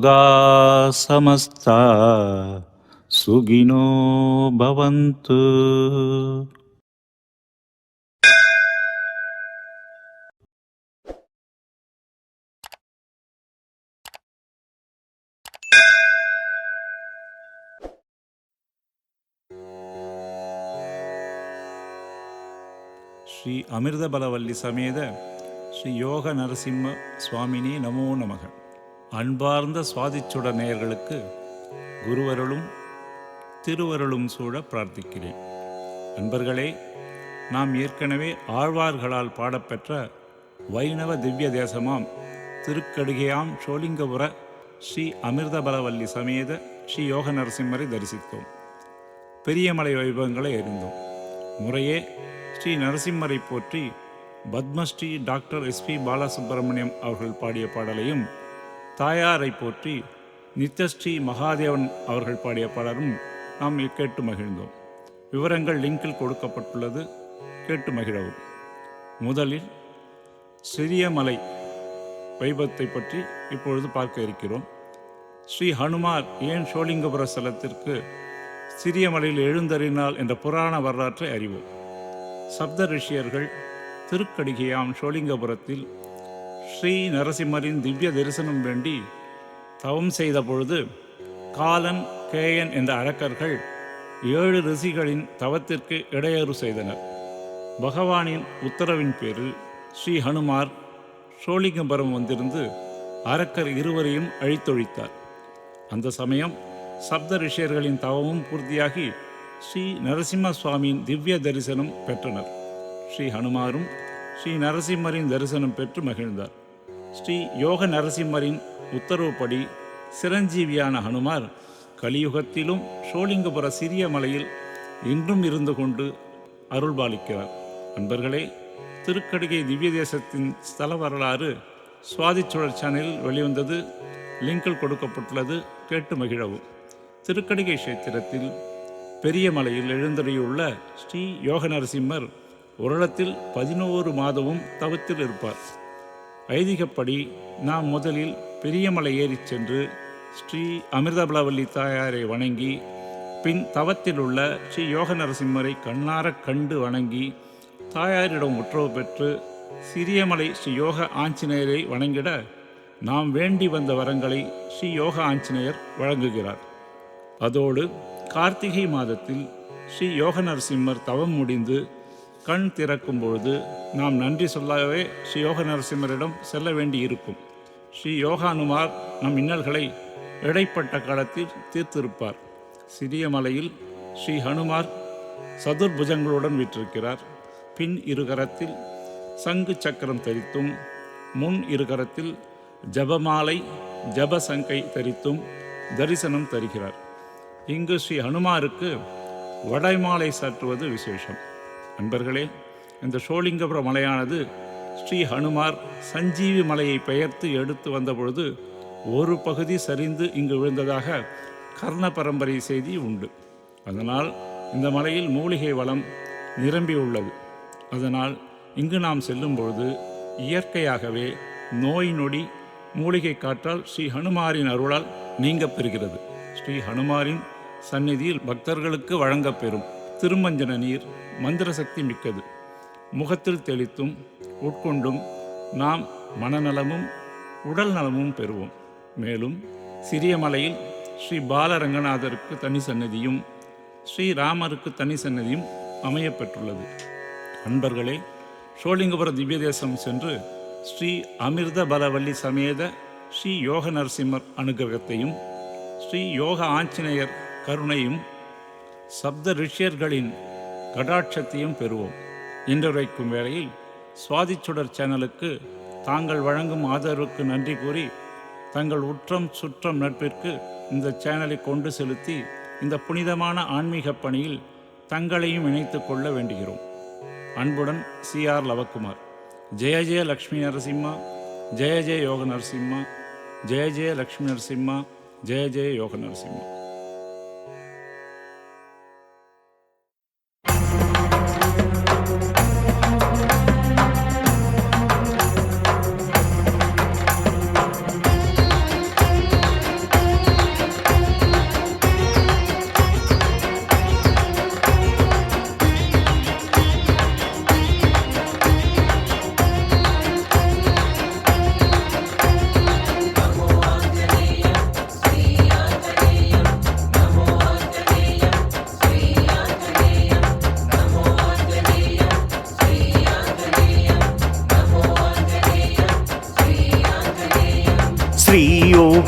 ಯೋಗಾ ಸಮಸ್ತ ಸುಗಿನೋ ಭವಂತು. ಶ್ರೀ ಅಮೃತ ಬಲವಲ್ಲಿ ಸಮೇತ ಶ್ರೀ ಯೋಗ ನರಸಿಂಹ ಸ್ವಾಮಿನಿ ನಮೋ ನಮಃ. அன்பார்ந்த சுவாதிச்சுட நேயர்களுக்கு குருவருளும் திருவருளும் சூழ பிரார்த்திக்கிறேன். அன்பர்களே நாம் ஏற்கனவே ஆழ்வார்களால் பாடப்பெற்ற வைணவ திவ்ய தேசமாம் திருக்கடுகையாம் ஷோலிங்கபுர ஸ்ரீ அமிர்தபலவல்லி சமேத ஸ்ரீ யோக நரசிம்மரை தரிசித்தோம். பெரியமலை வைபவங்களை அறிந்தோம். முறையே ஸ்ரீ நரசிம்மரை போற்றி பத்மஸ்ரீ டாக்டர் எஸ்பி பாலசுப்பிரமணியம் அவர்கள் பாடிய பாடலையும் தாயாரை போற்றி நித்யஸ்ரீ மகாதேவன் அவர்கள் பாடிய பாடலும் நாம் கேட்டு மகிழ்ந்தோம். விவரங்கள் லிங்கில் கொடுக்கப்பட்டுள்ளது. கேட்டு மகிழவும். முதலில் சிறியமலை வைபத்தை பற்றி இப்பொழுது பார்க்க இருக்கிறோம். ஸ்ரீ ஹனுமார் ஏன் சோழிங்கபுர ஸ்தலத்திற்கு சிறிய மலையில் எழுந்தறினாள் என்ற புராண வரலாற்றை அறிவோம். சப்த ரிஷியர்கள் திருக்கடிகையாம் சோழிங்கபுரத்தில் ஸ்ரீ நரசிம்மரின் திவ்ய தரிசனம் வேண்டி தவம் செய்த பொழுது காலன் கேயன் என்ற அரக்கர்கள் ஏழு ரிஷிகளின் தவத்திற்கு இடையூறு செய்தனர். பகவானின் உத்தரவின் பேரில் ஸ்ரீ ஹனுமார் சோழிங்கபுரம் வந்திருந்து அரக்கர் இருவரையும் அழித்தொழித்தார். அந்த சமயம் சப்த ரிஷியர்களின் தவமும் பூர்த்தியாகி ஸ்ரீ நரசிம்ம சுவாமியின் திவ்ய தரிசனம் பெற்றனர். ஸ்ரீ ஹனுமாரும் ஸ்ரீ நரசிம்மரின் தரிசனம் பெற்று மகிழ்ந்தார். ஸ்ரீ யோக நரசிம்மரின் உத்தரவுப்படி சிரஞ்சீவியான ஹனுமார் கலியுகத்திலும் சோழிங்கபுர சிறிய மலையில் இன்றும் இருந்து கொண்டு அருள்பாலிக்கிறார் அன்பர்களே திருக்கடிகை திவ்ய தேசத்தின் ஸ்தல வரலாறு சுவாதி சுழற்சானில் வெளிவந்தது லிங்கில் கொடுக்கப்பட்டுள்ளது கேட்டு மகிழவும். திருக்கடிகை கஷேத்திரத்தில் பெரிய மலையில் எழுந்தறியுள்ள ஸ்ரீ யோக நரசிம்மர் உரளத்தில் பதினோரு மாதமும் தவத்தில் இருப்பார் ஐதீகப்படி நாம் முதலில் பெரியமலை ஏறிச் சென்று ஸ்ரீ அமிர்தபலவல்லி தாயாரை வணங்கி பின் தவத்தில் உள்ள ஸ்ரீ யோக நரசிம்மரை கண்ணாரக் கண்டு வணங்கி தாயாரிடம் உற்றவு பெற்று சிறியமலை ஸ்ரீ யோக ஆஞ்சநேயரை வணங்கிட நாம் வேண்டி வந்த வரங்களை ஸ்ரீ யோக ஆஞ்சநேயர் வழங்குகிறார். அதோடு கார்த்திகை மாதத்தில் ஸ்ரீ யோக நரசிம்மர் தவம் முடிந்து கண் திறக்கும் பொழுது நாம் நன்றி சொல்லவே ஸ்ரீ யோக நரசிம்மரிடம் செல்ல வேண்டி இருக்கும் ஸ்ரீ யோகானுமார் நம் இன்னல்களை இடைப்பட்ட காலத்தில் தீர்த்திருப்பார். சிறிய மலையில் ஸ்ரீ ஹனுமார் சதுர்புஜங்களுடன் விற்றிருக்கிறார் பின் இருகரத்தில் சங்கு சக்கரம் தரித்தும் முன் இருகரத்தில் ஜபமாலை ஜபசங்கை தரித்தும் தரிசனம் தருகிறார். இங்கு ஸ்ரீ ஹனுமாருக்கு வடைமாலை சாற்றுவது விசேஷம். நண்பர்களே இந்த சோழிங்கபுர மலையானது ஸ்ரீ ஹனுமார் சஞ்சீவி மலையை பெயர்த்து எடுத்து வந்தபொழுது ஒரு பகுதி சரிந்து இங்கு விழுந்ததாக கர்ண பரம்பரை செய்தி உண்டு. அதனால் இந்த மலையில் மூலிகை வளம் நிரம்பி உள்ளது. அதனால் இங்கு நாம் செல்லும் பொழுது இயற்கையாகவே நோய் நொடி மூலிகை காற்றால் ஸ்ரீ ஹனுமாரின் அருளால் நீங்கப் பெறுகிறது. ஸ்ரீ ஹனுமாரின் சந்நிதியில் பக்தர்களுக்கு வழங்கப்பெறும் திருமஞ்சன நீர் மந்திர சக்தி மிக்கது. முகத்தில் தெளித்தும் உட்கொண்டும் நாம் மனநலமும் உடல் நலமும் பெறுவோம். மேலும் சிறிய மலையில் ஸ்ரீ பாலரங்கநாதருக்கு தனி சன்னதியும் ஸ்ரீ ராமருக்கு தனி சன்னதியும் அமையப்பெற்றுள்ளது அன்பர்களே சோழிங்கபுர திவ்ய தேசம் சென்று ஸ்ரீ அமிர்த பலவல்லி சமேத ஸ்ரீ யோக நரசிம்மர் அனுகிரகத்தையும் ஸ்ரீ யோக ஆஞ்சநேயர் கருணையும் சப்த ரிஷியர்களின் கடாட்சத்தையும் பெறுவோம். இன்றுரைக்கும் வேளையில் சுவாதிச்சுடர் சேனலுக்கு தாங்கள் வழங்கும் ஆதரவுக்கு நன்றி கூறி தங்கள் உற்றம் சுற்றம் நட்பிற்கு இந்த சேனலை கொண்டு செலுத்தி இந்த புனிதமான ஆன்மீக பணியில் தங்களையும் இணைத்து கொள்ள வேண்டுகிறோம். அன்புடன் சி ஆர் லவக்குமார். ஜெய ஜெய லக்ஷ்மி நரசிம்மா ஜெய ஜெய யோக நரசிம்மா ஜெய ஜெய லக்ஷ்மி நரசிம்மா ஜெய ஜெய யோக நரசிம்மா.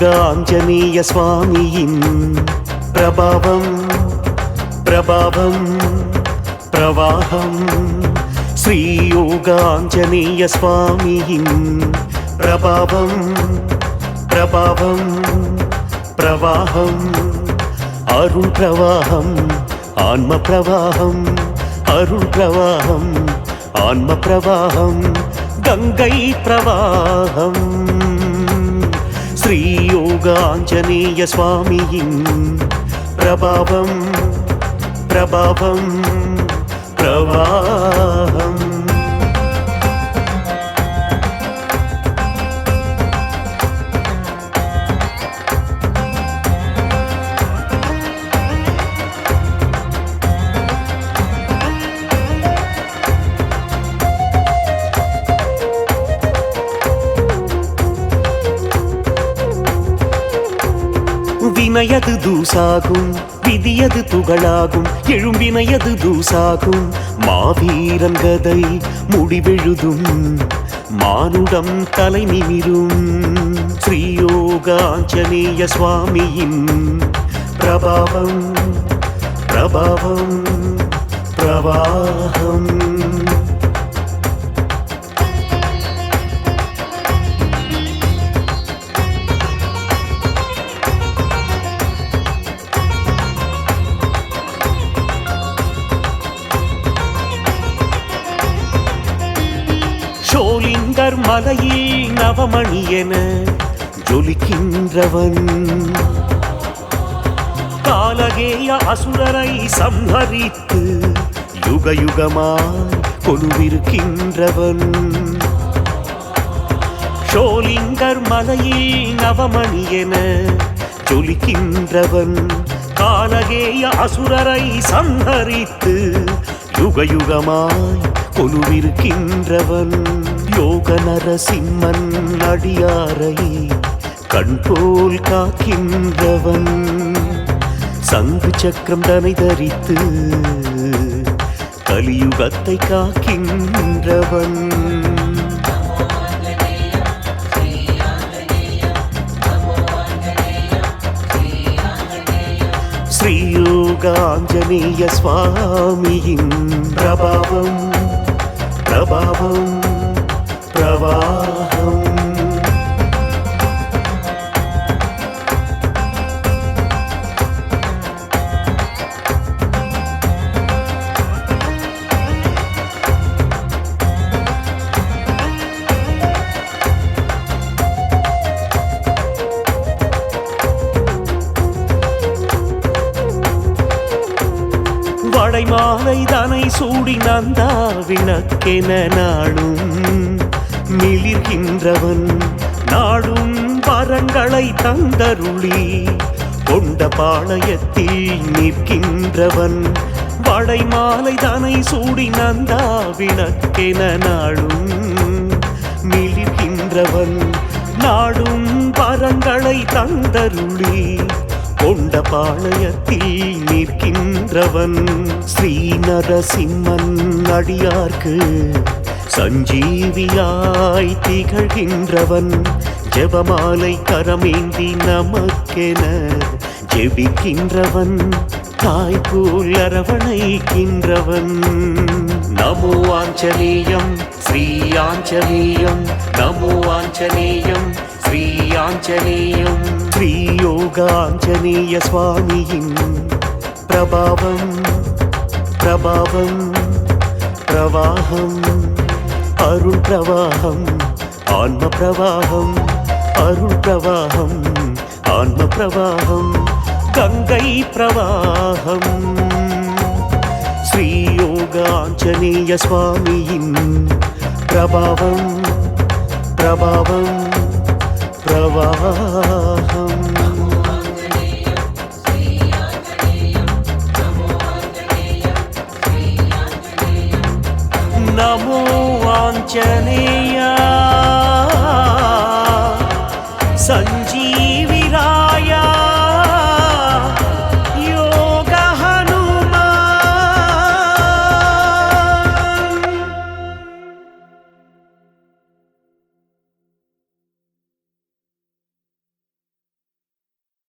ஸ்ரீயோகாஞ்சனேய சுவாமியின் பிரபாவம் பிரபாவம் பிரவாகம். ஸ்ரீயோகாஞ்சனேய சுவாமியின் பிரபாவம் பிரபாவம் பிரவாகம். அருள் பிரவாகம் ஆன்ம பிரவாகம் அருள் பிரவாகம் ஆன்ம பிரவாகம் கங்கை பிரவாகம். ஸ்ரீயோகாஞ்சனேய சுவாமியின் பிரபாவம் பிரபாவம் பிரவாகம் வினையது தூசாகும் விதியது துகளாகும் எழும்பினையது தூசாகும். மாவீரன் கதை முடிவெழுதும் மானுடம் தலை நிமிரும். ஸ்ரீயோகாஞ்சனேய சுவாமியின் பிரபாவம் பிரபாவம் பிரவாகம். ஷோலிங்கர் மலையில் நவமணி என ஜொலிக்கின்றவன். காலகேய அசுரரை சம்ஹரித்து யுக யுகமாய் கொலுவிருக்கின்றவன். ஷோலிங்கர் மலையில் நவமணி என ஜொலிக்கின்றவன். காலகேய அசுரரை சம்ஹரித்து யுக யுகமாய் கொலுவிருக்கின்றவன். யோக நரசிம்மன் அடியாரை கண்போல் காக்கின்றவன். சங்கு சக்கரம் தனை தரித்து கலியுகத்தை காக்கின்றவன். ஸ்ரீயோகாஞ்சனேய சுவாமியின் பிரபாவம் பிரபாவம். வடைமாலை தனை சூடி நந்தா விளக்கென நாளும். மிளிர்கின்றவன் நாடும் பரங்களை தந்தருளி. கொண்ட பாளையத்தில் நிற்கின்றவன் வடை மாலை தனை சூடி நந்தா விளக்கென நாளும். மிளிர்கின்றவன் நாடும் பரங்களை தந்தருளி. கொண்ட பாளையத்தில் நிற்கின்றவன் ஸ்ரீநரசிம்மன் அடியார்க்கு சஞ்சீவியாய் திகழ்கின்றவன். ஜெபமாலை கரமேந்தி நமக்கென ஜெபிக்கின்றவன். தாய் அரவணைக்கின்றவன். நமோ ஆஞ்சநேயம் ஸ்ரீ ஆஞ்சநேயம் நமோ ஆஞ்சநேயம் ஸ்ரீ ஆஞ்சநேயம் ஸ்ரீயோகாஞ்சநேய சுவாமியின் பிரபாவம் பிரபாவம் பிரவாகம் அருள் பிரவாகம் ஆன்ம பிரவாகம் அருள் பிரவாகம் ஆன்ம பிரவாகம் கங்கை பிரவாகம். ஸ்ரீயோகாஞ்சநேய ప్రవాహం. నమో వాంఛనీయా. సంజ